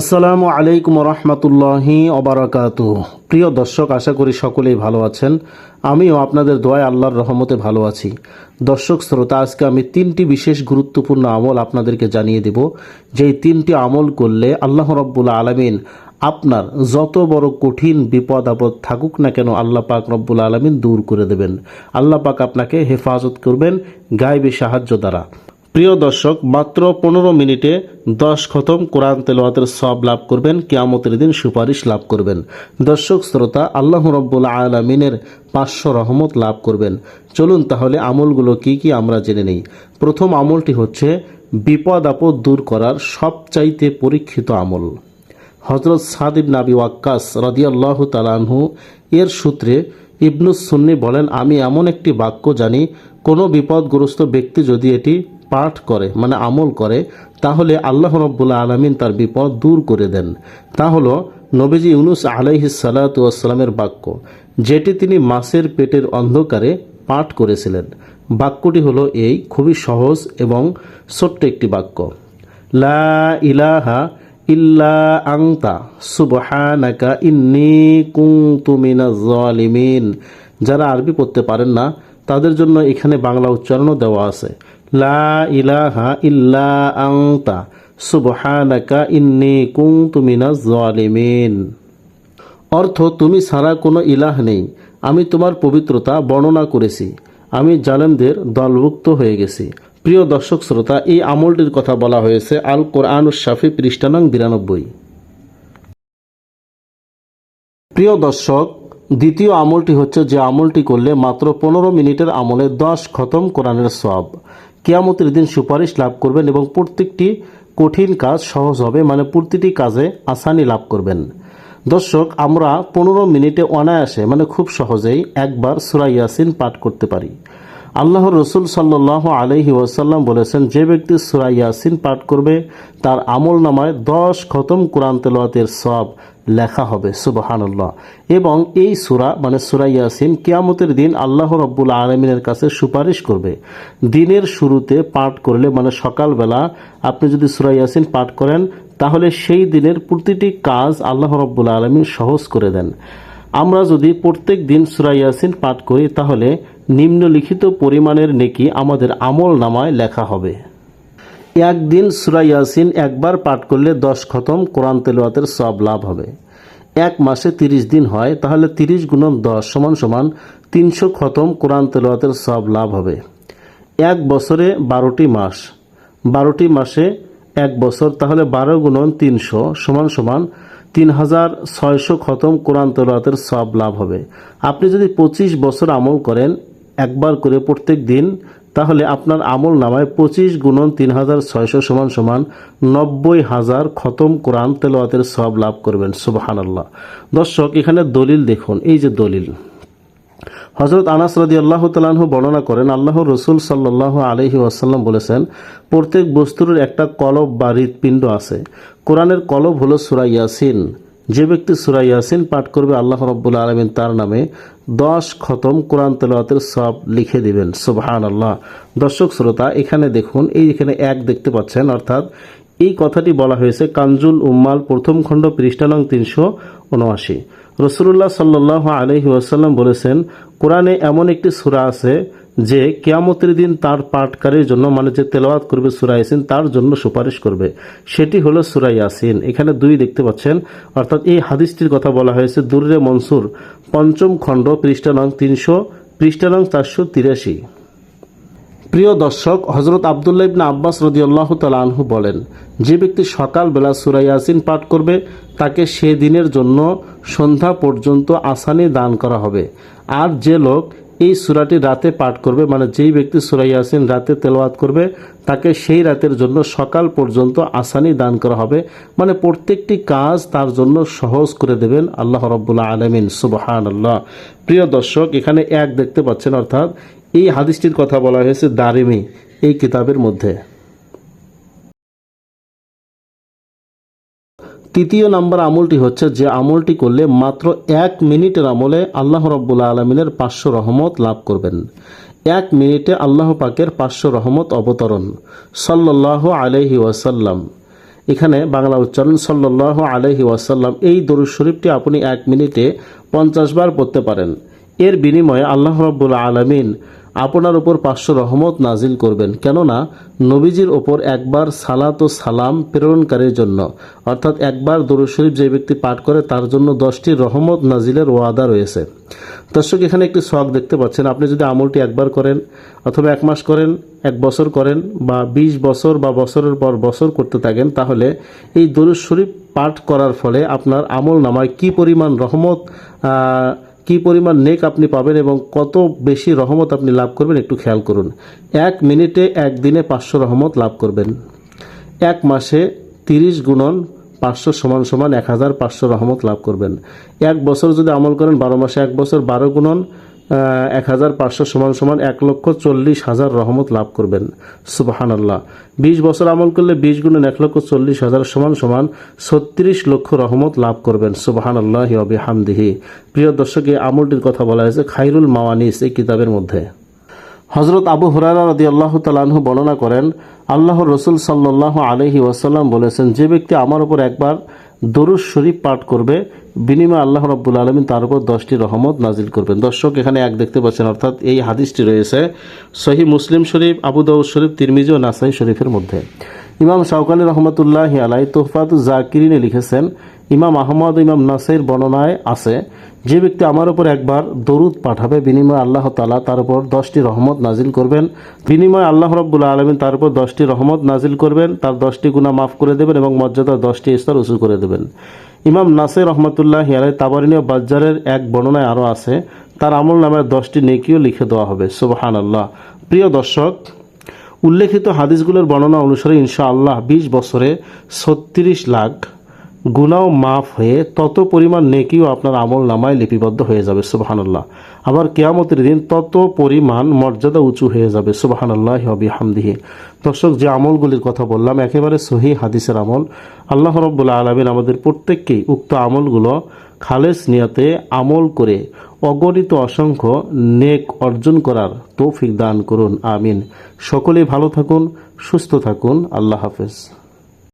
আসসালামু আলাইকুম রহমতুল্লাহি অবরাকাত। প্রিয় দর্শক, আশা করি সকলেই ভালো আছেন। আমিও আপনাদের দোয়ায় আল্লাহর রহমতে ভালো আছি। দর্শক, শ্রোতা, আজকে আমি তিনটি বিশেষ গুরুত্বপূর্ণ আমল আপনাদেরকে জানিয়ে দেব। যেই তিনটি আমল করলে আল্লাহ রব্বুল আলমিন আপনার যত বড় কঠিন বিপদ আপদ থাকুক না কেন আল্লাহ পাক রব্বুল আলমিন দূর করে দেবেন। আল্লাহ পাক আপনাকে হেফাজত করবেন গায়েবী সাহায্য দ্বারা। প্রিয় দর্শক, মাত্র পনেরো মিনিটে দশ খতম কোরআন তেলাওয়াতের সব লাভ করবেন, কেয়ামতের দিন সুপারিশ লাভ করবেন। দর্শক, শ্রোতা, আল্লাহ রব্বুল আলমিনের পাঁচশো রহমত লাভ করবেন। চলুন তাহলে আমলগুলো কি কি আমরা জেনে নেই। প্রথম আমলটি হচ্ছে, বিপদ আপদ দূর করার সবচাইতে পরীক্ষিত আমল। হজরত সাদিব নাবি ওয়াক্কাস রাদিয়াল্লাহু তালানহু এর সূত্রে ইবনুস সুন্নি বলেন, আমি এমন একটি বাক্য জানি, কোনো বিপদগ্রস্ত ব্যক্তি যদি এটি পাঠ করে মানে আমল করে, তাহলে আল্লাহ রব্বুল্লা আলমিন তার বিপদ দূর করে দেন। তা হলো নবীজি ইউনুস আলাইহি সালাতামের বাক্য, যেটি তিনি মাছের পেটের অন্ধকারে পাঠ করেছিলেন। বাক্যটি হলো এই, খুবই সহজ এবং ছোট্ট একটি বাক্য। লা ইলাহা ইল্লা আংতা সুবহানাকা ইন্নি জালিমিন। যারা আরবি পড়তে পারেন না, তাদের জন্য এখানে বাংলা উচ্চারণও দেওয়া আছে। লা ইলাহা ইল্লা আংতা সুবহানাকা ইন্নি কুনতু মিনাজ জালিমিন অর্থ, তুমি ছাড়া কোনো ইলাহ নেই। আমি তোমার পবিত্রতা বর্ণনা করেছি। আমি জালেমদের দলভুক্ত হয়ে গেছি। প্রিয় দর্শক শ্রোতা, এই আমলটির কথা বলা হয়েছে আল কোরআন শাফি পৃষ্ঠানং বিরানব্বই। প্রিয় দর্শক, দ্বিতীয় আমলটি হচ্ছে যে আমলটি করলে মাত্র পনেরো মিনিটের আমলে দশ খতম কোরআনের সব কেয়ামতের দিন সুপারিশ লাভ করবেন এবং প্রত্যেকটি কঠিন কাজ সহজ হবে মানে প্রতিটি কাজে আসানি লাভ করবেন। দর্শক, আমরা পনেরো মিনিটে অনায়াসে মানে খুব সহজেই একবার সুরা ইয়াসিন পাঠ করতে পারি। আল্লাহ রসুল সাল্লাহ আলহি ওয়াসাল্লাম বলেছেন, যে ব্যক্তি সুরা ইয়াসিন পাঠ করবে, তার আমল নামায় দশ খতম কোরআন তেলাওয়াতের সব লেখা হবে, সুবাহানুল্লাহ। এবং এই সুরা মানে সুরা ইয়াসিন, কিয়ামতের দিন আল্লাহ রব্বুল আলমিনের কাছে সুপারিশ করবে। দিনের শুরুতে পাঠ করলে মানে সকালবেলা আপনি যদি সুরা ইয়াসিন পাঠ করেন, তাহলে সেই দিনের প্রতিটি কাজ আল্লাহ রব্বুল আলমিন সহজ করে দেন। আমরা যদি প্রত্যেক দিন সুরা ইয়াসিন পাঠ করি, তাহলে নিম্নলিখিত পরিমাণের নেকি আমাদের আমল নামায় লেখা হবে। একদিন সুরা ইয়াসিন একবার পাঠ করলে দশ খতম কোরআন তেলোয়াতের সব লাভ হবে। এক মাসে তিরিশ দিন হয়, তাহলে তিরিশ গুণন দশ সমান সমান তিনশো খতম কোরআন তেলোয়াতের সব লাভ হবে। এক বছরে বারোটি মাস। বারোটি মাসে এক বছর, তাহলে বারো গুণন তিনশো সমান সমান তিন হাজার ছয়শো খতম কোরআন তেলাওয়াতের সব লাভ হবে। আপনি যদি পঁচিশ বছর আমল করেন, একবার করে প্রত্যেক দিন তাহলে আপনার আমল নামায় পঁচিশ গুণন তিন হাজার ছয়শো সমান সমান নব্বই হাজার খতম কোরআন তেলাওয়াতের সব লাভ করবেন। সুবাহান আল্লাহ দর্শক, এখানে দলিল দেখুন। এই যে দলিল। হজরত আনাস রাদি আল্লাহ তালাহু বর্ণনা করেন আল্লাহ রসুল সাল্লাহ আলহি আসাল্লাম বলেছেন, প্রত্যেক বস্তুর একটা কলব বা হৃৎপিণ্ড আছে। কোরআনের কলব হলো সুরা ইয়াসিন। যে ব্যক্তি সুরা ইয়াসিন পাঠ করবে, আল্লাহ রব্বুল আলমিন তার নামে দশ খতম কোরআন তেলাওয়াতের সব লিখে দিবেন। সুবহান আল্লাহ দর্শক, শ্রোতা, এখানে দেখুন, এই এখানে এক দেখতে পাচ্ছেন, অর্থাৎ এই কথাটি বলা হয়েছে কাঞ্জুল উম্মাল, প্রথম খণ্ড পৃষ্ঠানং তিনশো উনআশি। রসুল্লাহ সাল্লাহ আলহি ওয়াসাল্লাম বলেছেন, কোরআনে এমন একটি সুরা আছে যে কেয়ামতের দিন তার পাঠকারীর জন্য মানে যে তেলাওয়াত করবে সুরা ইয়াসিন, তার জন্য সুপারিশ করবে। সেটি হলো সুরা ইয়াসিন। এখানে দুই দেখতে পাচ্ছেন। অর্থাৎ এই হাদিসটির কথা বলা হয়েছে, দুর্রে মনসুর, পঞ্চম খণ্ড পৃষ্ঠানং তিনশো পৃষ্ঠানং চারশো তিরাশি। প্রিয় দর্শক হজরত আবদুল্লাহ ইবনা আব্বাস রদি আল্লাহ তালহু বলেন, যে ব্যক্তি সকালবেলা সুরা ইয়াসিন পাঠ করবে, তাকে সে দিনের জন্য সন্ধ্যা পর্যন্ত আসানি দান করা হবে। আর যে লোক এই সুরাটি রাতে পাঠ করবে মানে যেই ব্যক্তি সুরা ইয়াসিন রাতে তেলাওয়াত করবে, তাকে সেই রাতের জন্য সকাল পর্যন্ত আসানি দান করা হবে। মানে প্রত্যেকটি কাজ তার জন্য সহজ করে দেবেন আল্লাহ রব্বুল্লা আলমিন সুবহান আল্লাহ প্রিয় দর্শক, এখানে এক দেখতে পাচ্ছেন, অর্থাৎ এই হাদিসটির কথা বলা হয়েছে দারিমি, এই কিতাবের মধ্যে। তৃতীয় নাম্বার আমলটি হচ্ছে যে আমলটি করলে মাত্র এক মিনিটের আমলে আল্লাহ রব্বুল্লা আলমিনের পাঁচশো রহমত লাভ করবেন। এক মিনিটে আল্লাহ পাকের পাঁচশো রহমত অবতরণ। সাল্লাহ আলহি ওয়াসাল্লাম। এখানে বাংলা উচ্চারণ সাল্লাহ আলহি ওয়াসাল্লাম। এই দরুদ শরীফটি আপনি এক মিনিটে পঞ্চাশ বার পড়তে পারেন। এর বিনিময়ে আল্লাহ রব্বুল আলমিন আপনার উপর পাঁচশো রহমত নাজিল করবেন। কেননা, নবীজির ওপর একবার সালাত ও সালাম প্রেরণকারীর জন্য, অর্থাৎ একবার দরুদ শরীফ যে ব্যক্তি পাঠ করে, তার জন্য দশটি রহমত নাজিলের ওয়াদা রয়েছে। দর্শক, এখানে একটি শখ দেখতে পাচ্ছেন। আপনি যদি আমলটি একবার করেন, অথবা এক মাস করেন, এক বছর করেন, বা ২০ বছর বা বছরের পর বছর করতে থাকেন, তাহলে এই দরুদ শরীফ পাঠ করার ফলে আপনার আমল নামায় কী পরিমাণ রহমত কি পরিমাণ নেক আপনি পাবেন এবং কত বেশি রহমত আপনি লাভ করবেন একটু খেয়াল করুন। এক মিনিটে একদিনে পাঁচশো রহমত লাভ করবেন। এক মাসে তিরিশ গুণন পাঁচশো সমান সমান এক হাজার পাঁচশো রহমত লাভ করবেন। এক বছর যদি আমল করেন বারো মাসে এক বছর বারো গুণন এক হাজার পাঁচশো সমান সমান এক লক্ষ চল্লিশ হাজার রহমত লাভ করবেন। সুবাহান আল্লাহ বিশ বছর আমল করলে বিশ গুণন এক লক্ষ চল্লিশ হাজার সমান সমান ছত্রিশ লক্ষ রহমত লাভ করবেন। সুবাহান আল্লাহ অবি হামদিহি প্রিয় দর্শক, এই আমলটির কথা বলা হয়েছে খাইরুল মাওয়ানিস এই কিতাবের মধ্যে। হজরত আবু হুরারা রদি আল্লাহ তালাহু বর্ণনা করেন আল্লাহ রসুল সাল্লাহ আলহি ওয়াসাল্লাম বলেছেন, যে ব্যক্তি আমার উপর একবার দরুদ শরীফ পাঠ করবে বিনিময়ে আল্লাহ রব্বুল আলমিন তার উপর দশটি রহমত নাজিল করবেন। দর্শক, এখানে এক দেখতে পাচ্ছেন, অর্থাৎ এই হাদিসটি রয়েছে সহি মুসলিম শরীফ, আবু দাউদ শরীফ, তিরমিজি ও নাসাই শরীফের মধ্যে। ইমাম শাওকানি রহমতুল্লাহ আলাই তোহফাত জাকিরিনে লিখেছেন, ইমাম আহমদ, ইমাম নাসাইর বর্ণনায় আছে, যে ব্যক্তি আমার উপর একবার দরুদ পাঠাবে, বিনিময়ে আল্লাহ তালা তার উপর দশটি রহমত নাজিল করবেন। বিনিময়ে আল্লাহ রব্বুল্লা আলমিন তার উপর দশটি রহমত নাজিল করবেন, তার দশটি গুণা মাফ করে দেবেন এবং মর্যাদা দশটি স্তর উঁচু করে দেবেন। ইমাম নাসির রহমতুল্লাহ আলাই তাবারিনী বাজ্জারের এক বর্ণনায় আরও আছে, তার আমল নামের দশটি নেকিও লিখে দেওয়া হবে। সুবাহান আল্লাহ প্রিয় দর্শক, উল্লেখিত হাদিসগুলোর বর্ণনা অনুসারে ইনশাআল্লাহ বিশ বছরে ছত্রিশ লাখ গুনাও মাফ হয়ে তত পরিমাণ নেকিও আপনার আমল নামায় লিপিবদ্ধ হয়ে যাবে, সুবাহানাল্লাহ। আবার কেয়ামতের দিন তত পরিমাণ মর্যাদা উঁচু হয়ে যাবে, সুবাহানাল্লাহ হবি হামদিহি দর্শক, যে আমলগুলির কথা বললাম, একেবারে সহি হাদিসের আমল। আল্লাহ রব্বুল্লা আলমিন আমাদের প্রত্যেককেই উক্ত আমলগুলো খালেস নিয়তে আমল করে অগণিত অসংখ্য নেক অর্জন করার তৌফিক দান করুন, আমিন। সকলেই ভালো থাকুন, সুস্থ থাকুন, আল্লাহ হাফেজ।